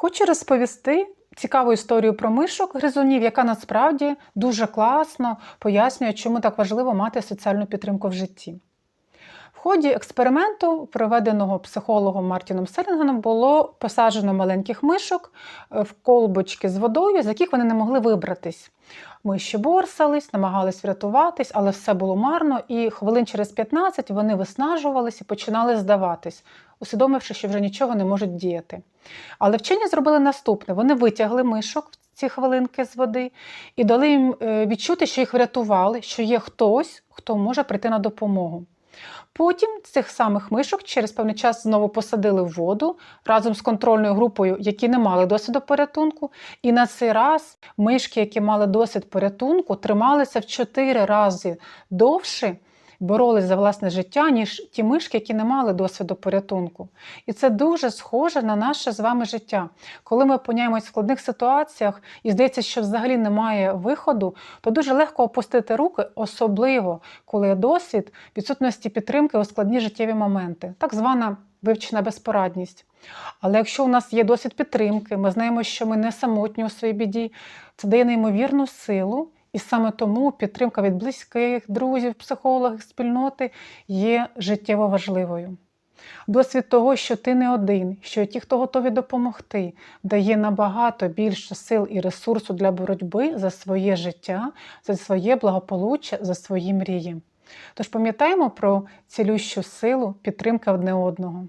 Хочу розповісти цікаву історію про мишок гризунів, яка насправді дуже класно пояснює, чому так важливо мати соціальну підтримку в житті. В ході експерименту, проведеного психологом Мартіном Селінгеном, було посаджено маленьких мишок е, в колбочки з водою, з яких вони не могли вибратись. Миші борсались, намагались врятуватись, але все було марно, і хвилин через 15 вони виснажувались і починали здаватись, усвідомивши, що вже нічого не можуть діяти. Але вчені зробили наступне: вони витягли мишок в ці хвилинки з води і дали їм е, відчути, що їх врятували, що є хтось, хто може прийти на допомогу. Потім цих самих мишок через певний час знову посадили в воду разом з контрольною групою, які не мали досвіду порятунку. І на цей раз мишки, які мали досвід порятунку, трималися в чотири рази довше, боролись за власне життя, ніж ті мишки, які не мали досвіду порятунку. І це дуже схоже на наше з вами життя. Коли ми опиняємось в складних ситуаціях і здається, що взагалі немає виходу, то дуже легко опустити руки, особливо коли є досвід відсутності підтримки у складні життєві моменти, так звана вивчена безпорадність. Але якщо у нас є досвід підтримки, ми знаємо, що ми не самотні у своїй біді, це дає неймовірну силу. І саме тому підтримка від близьких, друзів, психологів, спільноти є життєво важливою. Досвід того, що ти не один, що ті, хто готові допомогти, дає набагато більше сил і ресурсу для боротьби за своє життя, за своє благополуччя, за свої мрії. Тож пам'ятаємо про цілющу силу підтримки одне одного.